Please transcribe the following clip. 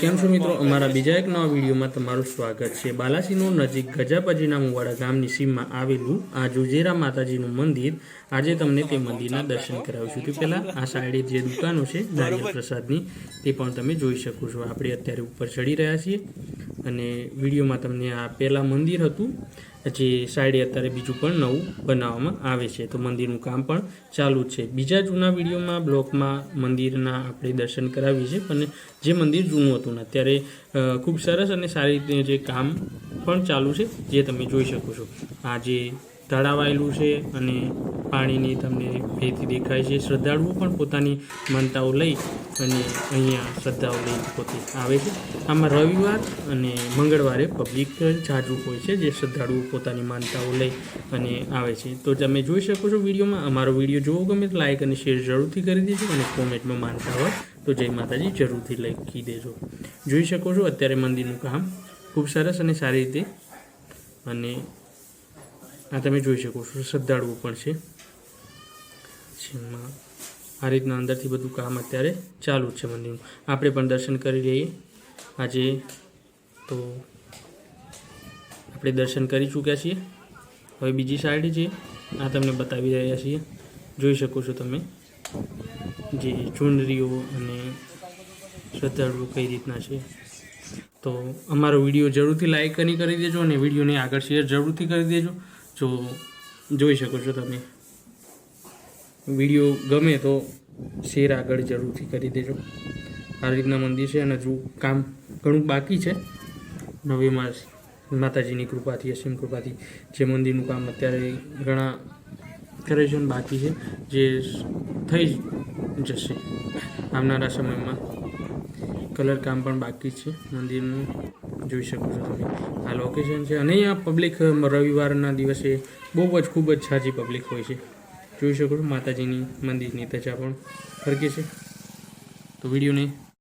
કેમ છો મિત્રો? અમારા બીજા એક નવા વિડીયોમાં તમારું સ્વાગત છે. બાલાસીનો નજીક ગજાપજીના મુવાડા ગામની સીમમાં આવેલું આ જુજેરા માતાજીનું મંદિર. આજે તમને તે મંદિરના દર્શન કરાવીશું. તે પહેલાં આ સાઈડે જે દુકાનો છે નારિયેલ પ્રસાદની, તે પણ તમે જોઈ શકો છો. આપણે અત્યારે ઉપર ચડી રહ્યા છીએ. અને વિડીયોમાં તમને આ પહેલાં મંદિર હતું જે સાઈડે અત્યારે બીજું પણ નવું બનાવવામાં આવે છે. તો મંદિરનું કામ પણ ચાલુ છે. બીજા જૂના વિડીયોમાં બ્લોકમાં મંદિરના આપણે દર્શન કરાવીએ છીએ પણ જે મંદિર જૂનું હતું ને, અત્યારે ખૂબ સરસ અને સારી રીતે જે કામ પણ ચાલુ છે, જે તમે જોઈ શકો છો. આ જે તળાવ આવેલું છે અને પાણીની તમને ભેતી દેખાય છે. શ્રદ્ધાળુઓ પણ પોતાની માનતાઓ લઈ અને અહીંયા શ્રદ્ધાઓ લઈ પોતે આવે છે. આમાં રવિવાર અને મંગળવારે પબ્લિક જાજુ હોય છે, જે શ્રદ્ધાળુઓ પોતાની માનતાઓ લઈ અને આવે છે. તો તમે જોઈ શકો છો વિડીયોમાં, અમારો વીડિયો જોવો ગમે તો લાઈક અને શેર જરૂરથી કરી દેજો અને કોમેન્ટમાં માનતા હોય તો જય માતાજી જરૂરથી લખી દેજો. જોઈ શકો છો અત્યારે મંદિરનું કામ ખૂબ સરસ અને સારી રીતે અને આ તમે જોઈ શકો છો, શ્રદ્ધાળુઓ પણ છે. જેમાં આ રીતના અંદરથી બધું કામ અત્યારે ચાલુ છે મંદિરનું. આપણે પણ દર્શન કરી રહીએ આજે તો આપણે દર્શન કરી ચૂક્યા છીએ. હવે બીજી સાઈડ છે આ તમને બતાવી રહ્યા છીએ. જોઈ શકો છો તમે જે ચુંદરીઓ અને શ્રદ્ધાળુઓ કઈ રીતના છે. તો અમારો વીડિયો જરૂરથી લાઇક કરી કરી દેજો અને વિડીયોને આગળ શેર જરૂરથી કરી દેજો. જો જોઈ શકો છો તમે. વીડિયો ગમે તો શેર આગળ જરૂરથી કરી દેજો. આ રીતના મંદિર છે અને હજુ કામ ઘણું બાકી છે નવીમાં માતાજીની કૃપાથી, અસીમ કૃપાથી જે મંદિરનું કામ અત્યારે ઘણા કરે છે અને બાકી છે, જે થઈ જશે આવનારા સમયમાં. કલર કામ પણ બાકી છે, મંદિરનું જોઈ શકો છો તમે. આ લોકેશન છે અને અહીંયા પબ્લિક રવિવારના દિવસે બહુ જ ખૂબ જ છાજી પબ્લિક હોય છે. જોઈ શકો છો માતાજીની મંદિરની ત્વચા પણ ફરકે છે. તો વિડીયોને